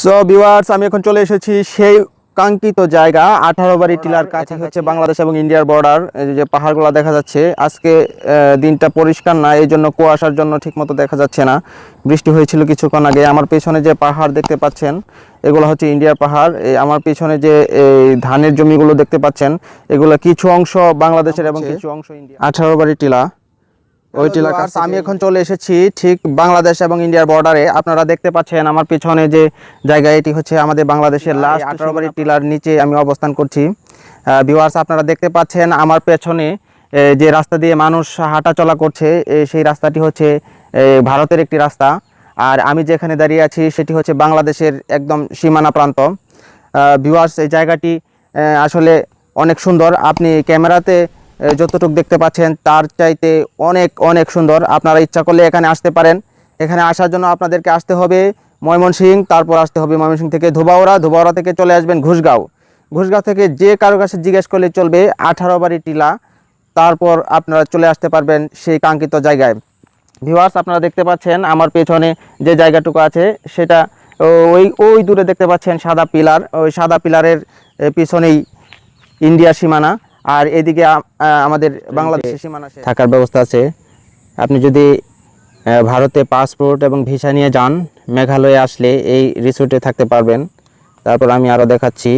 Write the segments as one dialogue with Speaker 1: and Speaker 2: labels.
Speaker 1: So viewers আমি এখন চলে এসেছি সেই কাঙ্ক্ষিত জায়গা আঠারো বাড়ি টিলার কাছে হচ্ছে বাংলাদেশ এবং ইন্ডিয়ার বর্ডার যে পাহাড়গুলো দেখা যাচ্ছে আজকে দিনটা পরিষ্কার না এই জন্য কুয়াশার জন্য ঠিকমতো দেখা যাচ্ছে না। বৃষ্টি হয়েছিল কিছুক্ষণ আগে। আমার পেছনে যে পাহাড় দেখতে পাচ্ছেন এগুলো হচ্ছে ইন্ডিয়ার পাহাড়। এই আমার পেছনে যে এই ধানের জমিগুলো দেখতে পাচ্ছেন এগুলো কিছু অংশ বাংলাদেশের এবং কিছু অংশ ইন্ডিয়া আঠারো বাড়ি টিলা। ওই টিলার আমি এখন চলে এসেছি ঠিক বাংলাদেশ এবং ইন্ডিয়ার বর্ডারে আপনারা দেখতে পাচ্ছেন আমার পিছনে যে জায়গা এটি হচ্ছে আমাদের বাংলাদেশের লাস্ট আঠারো বাড়ি টিলার নিচে আমি অবস্থান করছি। ভিউয়ার্স আপনারা দেখতে পাচ্ছেন আমার পেছনে যে রাস্তা দিয়ে মানুষ হাঁটা চলা করছে সেই রাস্তাটি হচ্ছে ভারতের একটি রাস্তা। আর আমি যেখানে দাঁড়িয়ে আছি সেটি হচ্ছে বাংলাদেশের একদম সীমানা প্রান্ত। ভিউয়ার্স এই জায়গাটি আসলে অনেক সুন্দর। আপনি ক্যামেরাতে যতটুকু দেখতে পাচ্ছেন, তার চাইতে অনেক অনেক সুন্দর। আপনারা ইচ্ছা করলে এখানে আসতে পারেন। এখানে আসার জন্য আপনাদেরকে আসতে হবে ময়মনসিং, তারপর আসতে হবে ময়মনসিং থেকে ধোবাওড়া ধোবাওড়া থেকে চলে আসবেন ঘুষগাঁও ঘুষগাঁও থেকে যে কারও কাছে জিজ্ঞেস করলে চলবে, আঠারো বাড়ি টিলা। তারপর আপনারা চলে আসতে পারবেন সেই কাঙ্ক্ষিত জায়গায়। ভিউয়ার্স, আপনারা দেখতে পাচ্ছেন আমার পেছনে যে জায়গাটুকু আছে, সেটা ওই ওই দূরে দেখতে পাচ্ছেন সাদা পিলার। ওই সাদা পিলারের পিছনেই ইন্ডিয়া সীমানা। আর এদিকে আমাদের বাংলাদেশের সীমানা থাকার ব্যবস্থা আছে। আপনি যদি ভারতে পাসপোর্ট এবং ভিসা নিয়ে যান মেঘালয়ে আসলে এই রিসোর্টে থাকতে পারবেন। তারপর আমি আরও দেখাচ্ছি।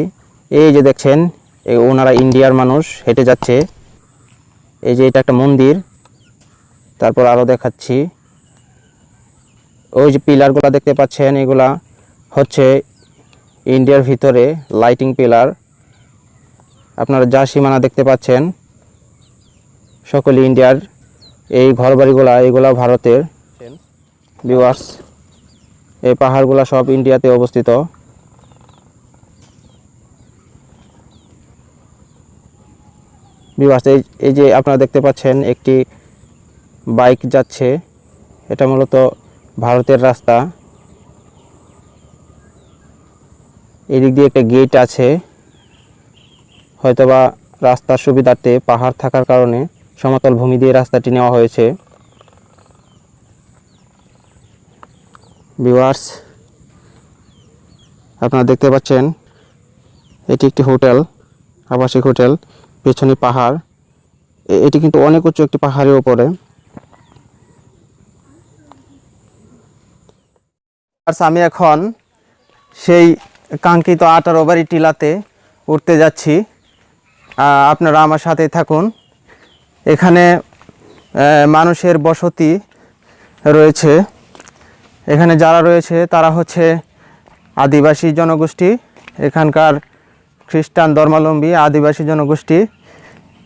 Speaker 1: এই যে দেখছেন এই ওনারা ইন্ডিয়ার মানুষ হেঁটে যাচ্ছে। এই যে এটা একটা মন্দির। তারপর আরও দেখাচ্ছি। ওই যে পিলারগুলো দেখতে পাচ্ছেন এগুলা হচ্ছে ইন্ডিয়ার ভিতরে লাইটিং পিলার আপনারা যা সীমানা দেখতে পাচ্ছেন, সকলে ইন্ডিয়ার এই ঘরবাড়িগুলা, এগুলা ভারতের ভিউয়ার্স এই পাহাড়গুলা সব ইন্ডিয়াতে অবস্থিত। ভিউয়ার্স এই এই যে আপনারা দেখতে পাচ্ছেন, একটি বাইক যাচ্ছে, এটা মূলত ভারতের রাস্তা। এদিক দিয়ে একটা গেট আছে। হয়তোবা রাস্তার সুবিধার্থে পাহাড় থাকার কারণে সমতল ভূমি দিয়ে রাস্তাটি নেওয়া হয়েছে। ভিউয়ার্স, আপনারা দেখতে পাচ্ছেন, এটি একটি হোটেল, আবাসিক হোটেল, পেছনে পাহাড়। এটি কিন্তু অনেক উঁচু একটি পাহাড়ের ওপরে আমি এখন সেই কাঙ্ক্ষিত আঠারো বাড়ি টিলাতে উঠতে যাচ্ছি। আপনারা আমার সাথে থাকুন। এখানে মানুষের বসতি রয়েছে। এখানে যারা রয়েছে, তারা হচ্ছে আদিবাসী জনগোষ্ঠী, এখানকার খ্রিস্টান ধর্মাবলম্বী আদিবাসী জনগোষ্ঠী।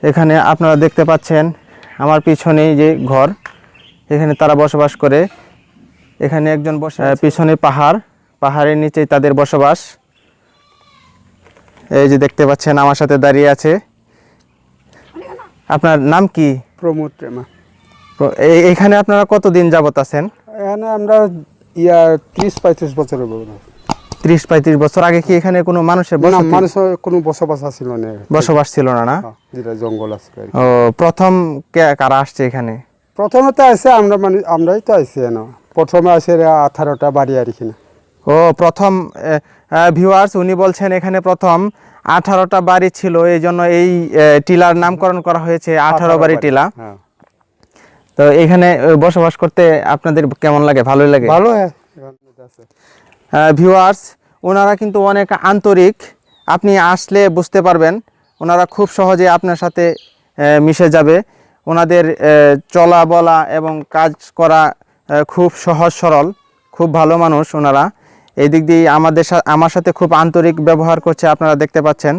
Speaker 1: এখানে আপনারা দেখতে পাচ্ছেন আমার পিছনেই যে ঘর, এখানে তারা বসবাস করে। এখানে একজন বসে পিছনে পাহাড়, পাহাড়ের নিচেই তাদের বসবাস। এই যে দেখতে পাচ্ছেন আমার সাথে দাঁড়িয়ে আছে। আপনার নাম কি?
Speaker 2: প্রমোদ প্রেমা।
Speaker 1: প্র- এই- এইখানে আপনারা কতদিন যাবত আছেন?
Speaker 2: এখানে আমরা ইয়া ত্রিশ পঁয়ত্রিশ বছর।
Speaker 1: ত্রিশ পঁয়ত্রিশ বছর। আগে কি এখানে কোনো মানুষের
Speaker 2: মানুষের কোনো বসবাস আছিল না।
Speaker 1: বসবাস ছিল না না?
Speaker 2: হ্যাঁ, যেটা জঙ্গল আছে
Speaker 1: ও প্রথম কে- কারা আসছে এখানে?
Speaker 2: প্রথমে তো আছে আমরা মানে আমরাই তো আইছি না প্রথমে আসে আঠারোটা বাড়ি আর কি না।
Speaker 1: ও প্রথম ভিউয়ার্স উনি বলছেন এখানে প্রথম আঠারোটা বাড়ি ছিল এই জন্য এই টিলার নামকরণ করা হয়েছে আঠারো বাড়ি টিলা।
Speaker 2: হ্যাঁ।
Speaker 1: তো এখানে বসবাস করতে আপনাদের কেমন লাগে? ভালোই লাগে?
Speaker 2: ভালো হ্যাঁ।
Speaker 1: ভিউয়ার্স ওনারা কিন্তু অনেক আন্তরিক। আপনি আসলে বুঝতে পারবেন ওনারা খুব সহজে আপনার সাথে মিশে যাবে। ওনাদের চলা বলা এবং কাজ করা খুব সহজ সরল খুব ভালো মানুষ ওনারা এই দিক দিয়ে আমাদের আমার সাথে খুব আন্তরিক ব্যবহার করছে আপনারা দেখতে পাচ্ছেন।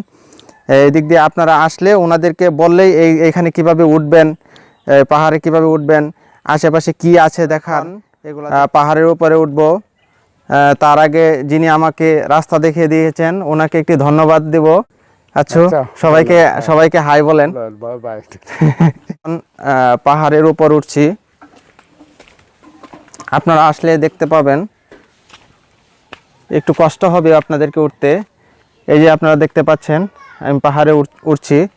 Speaker 1: এই দিক দিয়ে আপনারা আসলে ওনাদেরকে বললেই এই এখানে কীভাবে উঠবেন পাহাড়ে কীভাবে উঠবেন আশেপাশে কি আছে দেখান এগুলো পাহাড়ের উপরে উঠবো। তার আগে যিনি আমাকে রাস্তা দেখিয়ে দিয়েছেন ওনাকে একটি ধন্যবাদ দেব। আচ্ছা সবাইকে সবাইকে হাই বলেন। পাহাড়ের উপর উঠছি। আপনারা আসলে দেখতে পাবেন একটু কষ্ট হবে আপনাদেরকে উঠতে। এই যে আপনারা দেখতে পাচ্ছেন আমি পাহাড়ে উঠ- উঠছি।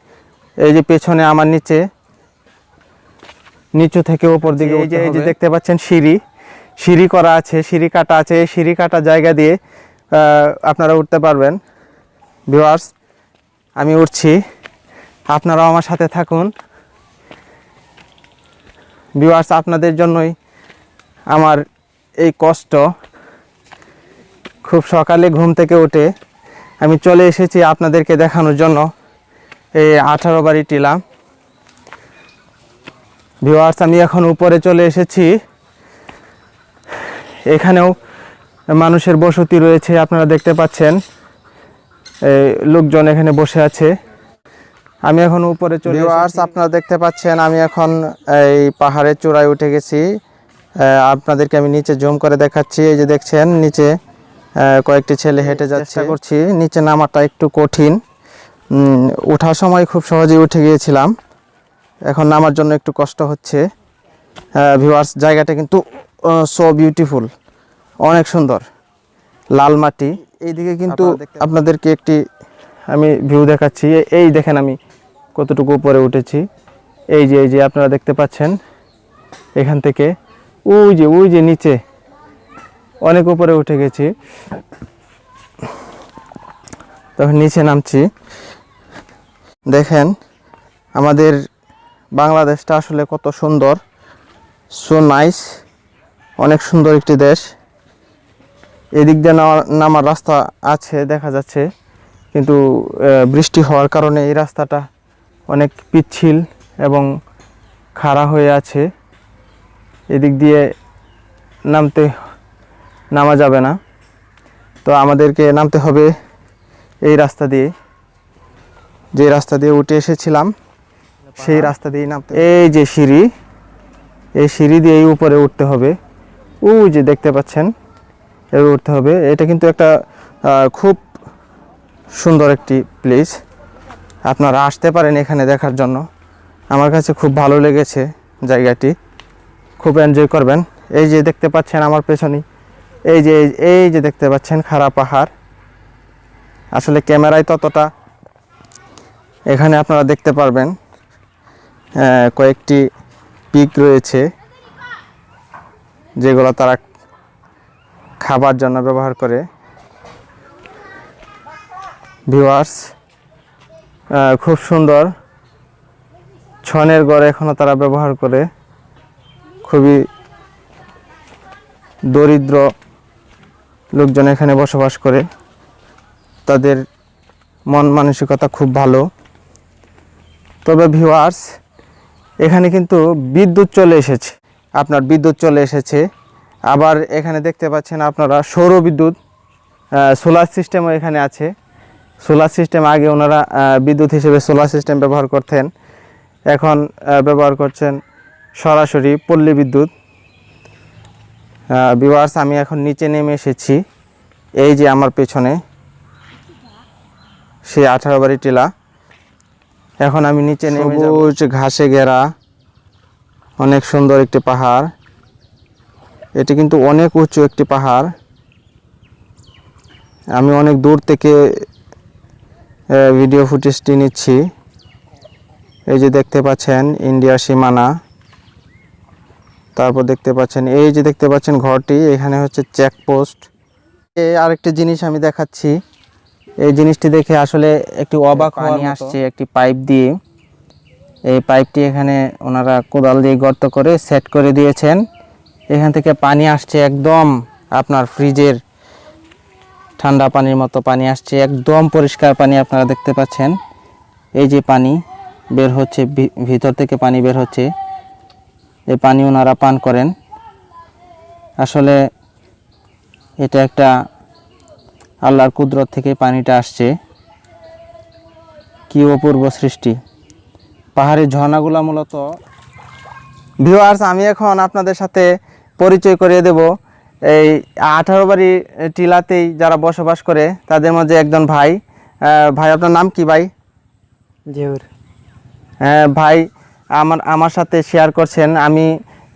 Speaker 1: এই যে পেছনে আমার নিচে নিচু থেকে উপর দিকে এই যে এই যে দেখতে পাচ্ছেন সিঁড়ি। সিঁড়ি করা আছে সিঁড়ি কাটা আছে। এই সিঁড়ি কাটা জায়গা দিয়ে আপনারা উঠতে পারবেন। ভিউয়ার্স আমি উঠছি। আপনারাও আমার সাথে থাকুন। ভিউয়ার্স আপনাদের জন্যই আমার এই কষ্ট। খুব সকালে ঘুম থেকে উঠে আমি চলে এসেছি আপনাদেরকে দেখানোর জন্য এই আঠারো বাড়ি টিলা। ভিওয়ার্স আমি এখন উপরে চলে এসেছি। এখানেও মানুষের বসতি রয়েছে, আপনারা দেখতে পাচ্ছেন। লোকজন এখানে বসে আছে। আমি এখন উপরে চলে ভিওয়ার্স আপনারা দেখতে পাচ্ছেন, আমি এখন এই পাহাড়ের চূড়ায় উঠে গেছি। আপনাদেরকে আমি নিচে জুম করে দেখাচ্ছি। এই যে দেখছেন, নিচে কয়েকটি ছেলে হেঁটে যাচ্ছে। করছি। নিচে নামাটা একটু কঠিন। ওঠার সময় খুব সহজেই উঠে গিয়েছিলাম। এখন নামার জন্য একটু কষ্ট হচ্ছে। ভিউয়ার্স জায়গাটা কিন্তু সো বিউটিফুল অনেক সুন্দর। লাল মাটি। এইদিকে কিন্তু আপনাদেরকে একটি আমি ভিউ দেখাচ্ছি। এই দেখেন আমি কতটুকু উপরে উঠেছি। এই যে এই যে আপনারা দেখতে পাচ্ছেন। এখান থেকে ওই যে ওই যে নিচে। অনেক উপরে উঠে গেছি। তখন নিচে নামছি। দেখেন, আমাদের বাংলাদেশটা আসলে কত সুন্দর। সো নাইস অনেক সুন্দর একটি দেশ। এদিক দিয়ে নামার রাস্তা আছে, দেখা যাচ্ছে। কিন্তু বৃষ্টি হওয়ার কারণে এই রাস্তাটা অনেক পিচ্ছিল এবং খাড়া হয়ে আছে। এদিক দিয়ে নামতে নামা যাবে না। তো আমাদেরকে নামতে হবে এই রাস্তা দিয়ে। যে রাস্তা দিয়ে উঠে এসেছিলাম সেই রাস্তা দিয়েই নামতে এই যে সিঁড়ি এই সিঁড়ি দিয়েই উপরে উঠতে হবে। ওই যে দেখতে পাচ্ছেন এভাবে উঠতে হবে। এটা কিন্তু একটা খুব সুন্দর একটি প্লেস। আপনারা আসতে পারেন এখানে দেখার জন্য। আমার কাছে খুব ভালো লেগেছে জায়গাটি। খুব এনজয় করবেন। এই যে দেখতে পাচ্ছেন আমার পেছনেই। এই যে এই যে দেখতে পাচ্ছেন, খাড়া পাহাড়। আসলে ক্যামেরায় ততটা এখানে আপনারা দেখতে পারবেন কয়েকটি পিক রয়েছে, যেগুলো তারা খাবার জন্য ব্যবহার করে। ভিউয়ার্স খুব সুন্দর ছনের ঘর এখনও তারা ব্যবহার করে। খুবই দরিদ্র লোকজন এখানে বসবাস করে। তাদের মন মানসিকতা খুব ভালো। তবে ভিউয়ার্স এখানে কিন্তু বিদ্যুৎ চলে এসেছে। আপনার বিদ্যুৎ চলে এসেছে। আবার এখানে দেখতে পাচ্ছেন আপনারা সৌর বিদ্যুৎ সোলার সিস্টেমও এখানে আছে। সোলার সিস্টেম আগে ওনারা বিদ্যুৎ হিসেবে সোলার সিস্টেম ব্যবহার করতেন। এখন ব্যবহার করছেন সরাসরি পল্লী বিদ্যুৎ। বিভার্স আমি এখন নিচে নেমে এসেছি। এই যে আমার পেছনে সেই আঠারো বাড়ি টিলা। এখন আমি নিচে নেমে সবুজ ঘাসে ঘেরা, অনেক সুন্দর একটি পাহাড়। এটি কিন্তু অনেক উঁচু একটি পাহাড়। আমি অনেক দূর থেকে ভিডিও ফুটেজটি নিচ্ছি। এই যে দেখতে পাচ্ছেন, ইন্ডিয়া সীমানা। তারপর দেখতে পাচ্ছেন এই যে দেখতে পাচ্ছেন ঘরটি এখানে হচ্ছে চেকপোস্ট এই আরেকটি জিনিস আমি দেখাচ্ছি। এই জিনিসটি দেখে আসলে একটি অবাক পানি আসছে একটি পাইপ দিয়ে। এই পাইপটি এখানে ওনারা কোদাল দিয়ে গর্ত করে সেট করে দিয়েছেন। এখান থেকে পানি আসছে একদম আপনার ফ্রিজের ঠান্ডা পানির মতো পানি আসছে একদম পরিষ্কার পানি আপনারা দেখতে পাচ্ছেন। এই যে পানি বের হচ্ছে ভিতর থেকে পানি বের হচ্ছে। এই পানি ওনারা পান করেন। আসলে এটা একটা আল্লাহর কুদরত থেকে পানিটা আসছে। কি অপূর্ব সৃষ্টি। পাহাড়ি ঝর্ণাগুলো মূলত ভিউয়ার্স আমি এখন আপনাদের সাথে পরিচয় করিয়ে দেব। এই আঠারো বাড়ি টিলাতেই যারা বসবাস করে তাদের মধ্যে একজন ভাই। ভাই আপনার নাম কি ভাই?
Speaker 3: জেউর
Speaker 1: হ্যাঁ ভাই আমার আমার সাথে শেয়ার করছেন। আমি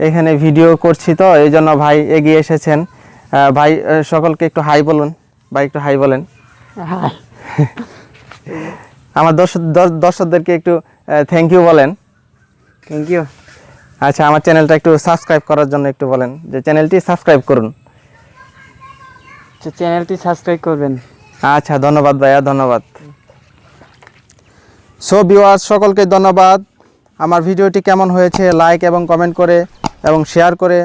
Speaker 1: এখানে ভিডিও করছি তো এই জন্য ভাই এগিয়ে এসেছেন। ভাই সকলকে একটু হাই বলুন। ভাই একটু হাই বলেন। আমার দর্শক দর্শ- দর্শকদেরকে একটু থ্যাংক ইউ বলেন।
Speaker 3: থ্যাংক ইউ
Speaker 1: আচ্ছা আমার চ্যানেলটা একটু সাবস্ক্রাইব করার জন্য একটু বলেন। যে চ্যানেলটি সাবস্ক্রাইব করুন।
Speaker 3: চ্যানেলটি সাবস্ক্রাইব করবেন।
Speaker 1: আচ্ছা ধন্যবাদ ভাইয়া ধন্যবাদ। সো ভিউয়ার্স সকলকে ধন্যবাদ। আমার ভিডিওটি কেমন হয়েছে লাইক এবং কমেন্ট করে এবং শেয়ার করে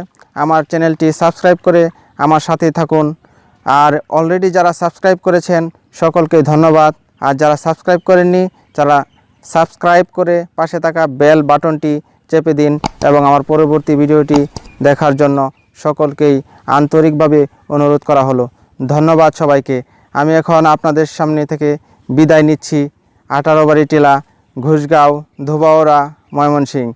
Speaker 1: আমার চ্যানেলটি সাবস্ক্রাইব করে আমার সাথে থাকুন। আর অলরেডি যারা সাবস্ক্রাইব করেছেন, সকলকে ধন্যবাদ। আর যারা সাবস্ক্রাইব করেননি যারা সাবস্ক্রাইব করে পাশে থাকা বেল বাটনটি চেপে দিন এবং আমার পরবর্তী ভিডিওটি দেখার জন্য সকলকেই আন্তরিকভাবে অনুরোধ করা হলো। ধন্যবাদ সবাইকে। আমি এখন আপনাদের সামনে থেকে বিদায় নিচ্ছি। আঠারো বাড়ি টিলা, ঘুষগাঁও ধুবাওড়া ময়মনসিংহ।